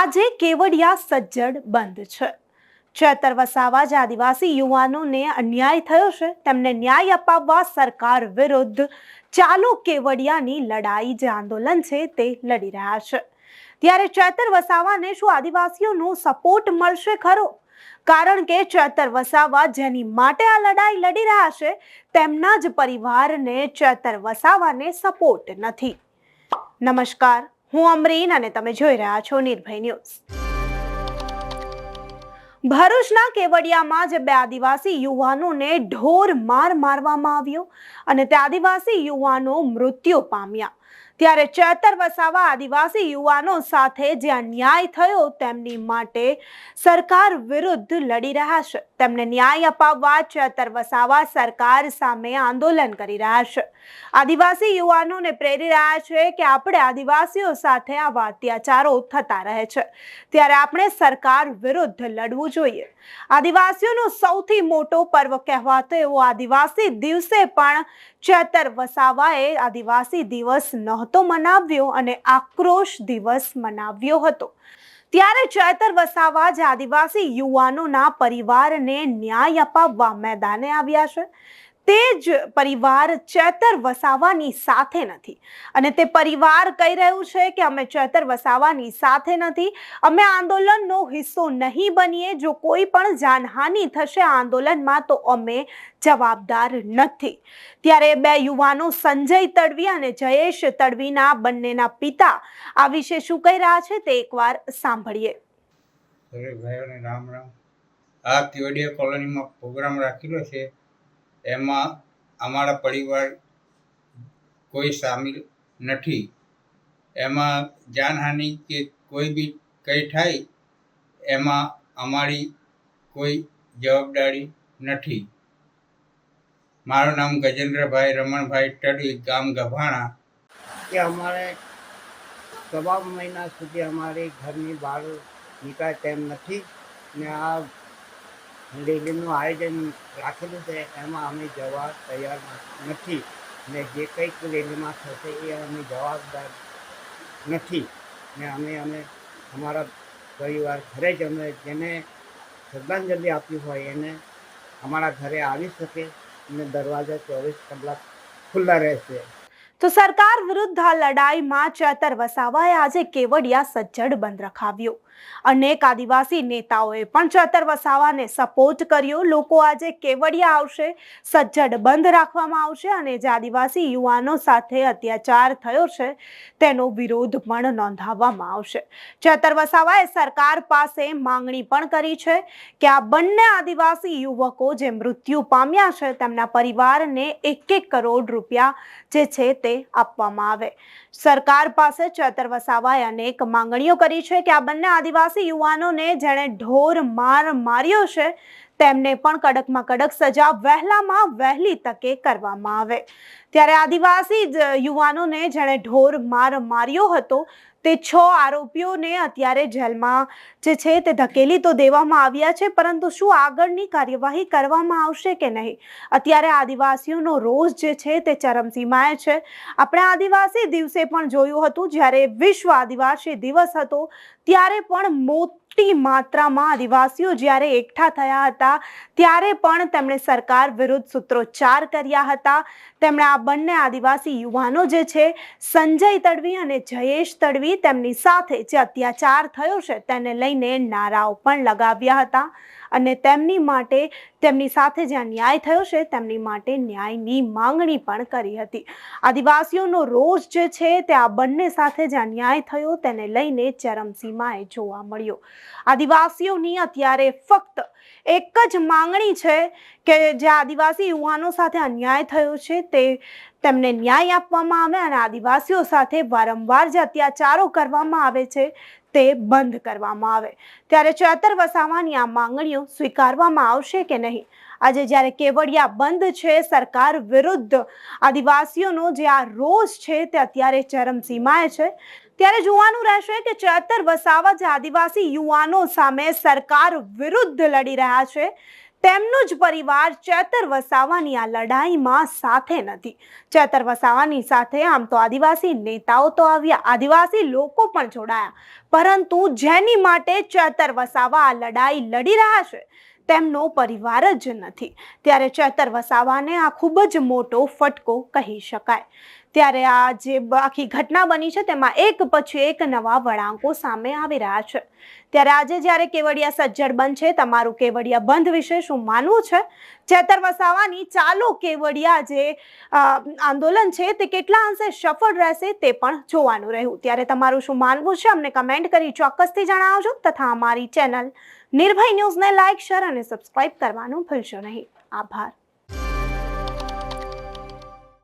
આજે કેવડિયા સજ્જડ બંધ છે. ચેતર વસાવા જે આદિવાસી યુવાનોને અન્યાય થયો છે. તેમને ન્યાય અપાવવા સરકાર વિરુદ્ધ ચાલો કેવડિયાની લડાઈ જે આંદોલન છે તે લડી રહ્યા છે. ત્યારે ચેતર વસાવાને શું આદિવાસીઓનો સપોર્ટ મળશે ખરો? કારણ કે ચેતર વસાવા જેની માટે આ લડાઈ લડી રહ્યા છે, તેમના જ પરિવારને ચેતર વસાવાને સપોર્ટ નથી. નમસ્કાર. હું અમરીન અને તમે જોઈ રહ્યા છો નિર્ભય ન્યૂઝ. ભરૂચના કેવડિયામાં જે બે આદિવાસી યુવાનોને ઢોર માર મારવામાં આવ્યો અને તે આદિવાસી યુવાનો મૃત્યુ પામ્યા. ત્યારે ચેતર વસાવા આદિવાસી યુવાનો સાથે જે અન્યાય થયો તેમની માટે સરકાર વિરુદ્ધ લડી રહ્યા છે. તેમને ન્યાય અપાવવા, ચેતર વસાવા સરકાર સામે આંદોલન કરી રહ્યા છે. આદિવાસી યુવાનોને પ્રેરી રહ્યા છે કે આપણે આદિવાસીઓ સાથે આવા અત્યાચારો થતા રહે છે. ત્યારે આપણે સરકાર વિરુદ્ધ લડવું જોઈએ. આદિવાસીઓનો સૌથી મોટો પર્વ કહેવાતો એવો આદિવાસી દિવસે પણ ચેતર વસાવાએ આદિવાસી દિવસ નહોતો મનાવ્યો અને આક્રોશ દિવસ મનાવ્યો હતો. ત્યારે ચેતર વસાવા જે આદિવાસી યુવાનોના પરિવારને ન્યાય અપાવવા મેદાને આવ્યા છે. તે જ પરિવાર ચેતર વસાવાની સાથે નથી. અને તે પરિવાર કહી રહ્યું છે કે અમે ચેતર વસાવાની સાથે નથી. અમે આંદોલનનો હિસ્સો નહીં બનીએ. જો કોઈ પણ જાનહાનિ થશે આંદોલનમાં, તો અમે જવાબદાર નથી. ત્યારે બે યુવાનો સંજય તડવી અને જયેશ તડવીના બંનેના પિતા આ વિશે શું કહી રહ્યા છે તે એકવાર સાંભળીએ. દરેક ભાઈઓને રામ રામ. આ કેવડિયા કોલોનીમાં પ્રોગ્રામ રાખેલો છે. એમાં અમારા પરિવાર કોઈ સામેલ નથી. એમાં જાનહાનિ કે કોઈ બી કંઈ થાય, એમાં અમારી કોઈ જવાબદારી નથી. મારું નામ ગજેન્દ્રભાઈ રમણભાઈ ટડવી ગામ ગભાણા. કે અમારે તમામ મહિના સુધી અમારી ઘરની બહાર નીકળાય તેમ નથી. ને આ રેલીનું આયોજન રાખેલું છે, એમાં અમે જવા તૈયાર નથી. ને જે કંઈક રેલીમાં થશે એ અમે જવાબદાર નથી. ને અમે અમે અમારા પરિવાર ઘરે જ અમે જેને શ્રદ્ધાંજલિ આપી હોય એને અમારા ઘરે આવી શકે અને દરવાજા ચોવીસ કલાક ખુલ્લા રહેશે. તો સરકાર વિરુદ્ધ લડાઈમાં ચેતર વસાવાએ આજે કેવડિયા સજ્જડ બંધ રખાવ્યો. અનેક આદિવાસી નેતાઓએ પણ ચેતર વસાવાને સપોર્ટ કર્યો. લોકો આજે કેવડિયા આવશે, સજ્જડ બંધ રાખવામાં આવશે અને જે આદિવાસી યુવાનો સાથે અત્યાચાર થયો છે, તેનો વિરોધ પણ નોંધાવવામાં આવશે. ચેતર વસાવાએ સરકાર પાસે માંગણી પણ કરી છે કે આ બંને આદિવાસી યુવકો જે મૃત્યુ પામ્યા છે, તેમના પરિવારને એક એક કરોડ રૂપિયા જે છે તે આપવામાં આવે. સરકાર પાસે ચેતર વસાવાએ અનેક માંગણીઓ કરી છે કે આ બંને આદિવાસી યુવાનોને જેણે ઢોર માર માર્યો છે તેમને પણ કડકમાં કડક સજા વહેલામાં વહેલી તકે કરવામાં આવે. ત્યારે આદિવાસી યુવાનોને જેણે ઢોર માર માર્યો હતો, તે છ આરોપીઓને અત્યારે જેલમાં જે છે તે ધકેલી તો દેવામાં આવ્યા છે, પરંતુ શું આગળની કાર્યવાહી કરવામાં આવશે કે નહીં? અત્યારે આદિવાસીઓનો રોષ જે છે તે ચરમસીમાએ છે. આપણે આદિવાસી દિવસે પણ જોયું હતું, જ્યારે વિશ્વ આદિવાસી દિવસ હતો, ત્યારે પણ મોટી માત્રામાં આદિવાસીઓ જ્યારે એકઠા થયા હતા, ત્યારે પણ તેમણે સરકાર વિરુદ્ધ સૂત્રોચ્ચાર કર્યા હતા. તેમણે આ બંને આદિવાસી યુવાનો જે છે, સંજય તડવી અને જયેશ તડવી તેમની સાથે જે અત્યાચાર થયો છે, તેને લઈને નારાઓ પણ લગાવ્યા હતા. અને તેમની માટે તેમની સાથે જ્યાં ન્યાય થયો છે, તેમની માટે ન્યાયની માંગણી પણ કરી હતી. આદિવાસીઓનો રોષ જે છે તે આ બંને સાથે જે ન્યાય થયો તેને લઈને ચરમસીમાએ જોવા મળ્યો. આદિવાસીઓની અત્યારે ફક્ત એક જ માંગણી છે કે જે આદિવાસી યુવાનો સાથે અન્યાય થયો છે તે તેમને ન્યાય આપવામાં આવે અને આદિવાસીઓ સાથે વારંવાર જે અત્યાચારો કરવામાં આવે છે તે બંધ કરવામાં આવે. ત્યારે ચેતર વસાવાની આ માંગણીઓ સ્વીકારવામાં આવશે કે નહીં? આજે જ્યારે કેવડિયા બંધ છે, સરકાર વિરુદ્ધ આદિવાસીઓનો જે આ રોષ છે તે અત્યારે ચરમસીમાએ છે. ત્યારે જોવાનું રહેશે કે ચેતર વસાવા જે આદિવાસી યુવાનો સામે સરકાર વિરુદ્ધ લડી રહ્યા છે. તેમનું જ પરિવાર ચેતર વસાવાની આ લડાઈમાં સાથે નથી. ચેતર વસાવાની સાથે આમ તો આદિવાસી નેતાઓ તો આવ્યા, આદિવાસી લોકો પણ જોડાયા. પરંતુ જેની માટે ચેતર વસાવા આ લડાઈ લડી રહ્યા છે, તેમનો પરિવાર જ નથી. ત્યારે ચેતર વસાવાને આ ખૂબ જ મોટો ફટકો કહી શકાય. ત્યારે આ જે આખી ઘટના બની છે તેમાં એક પછી એક નવા વળાંકો સામે આવી રહ્યા છે. ત્યારે આજે જ્યારે કેવડિયા સજ્જડ બંધ છે, તમારું કેવડિયા બંધ વિશે શું માનવું છે? ચેતર વસાવાની ચાલો કેવડિયા જે આંદોલન છે તે કેટલા અંશે સફળ રહેશે તે પણ જોવાનું રહ્યું. ત્યારે તમારું શું માનવું છે અમને કમેન્ટ કરી ચોક્કસથી જણાવજો તથા અમારી ચેનલ નિર્ભય ન્યૂઝને લાઇક શેર અને સબસ્ક્રાઇબ કરવાનું ભૂલશો નહીં. આભાર.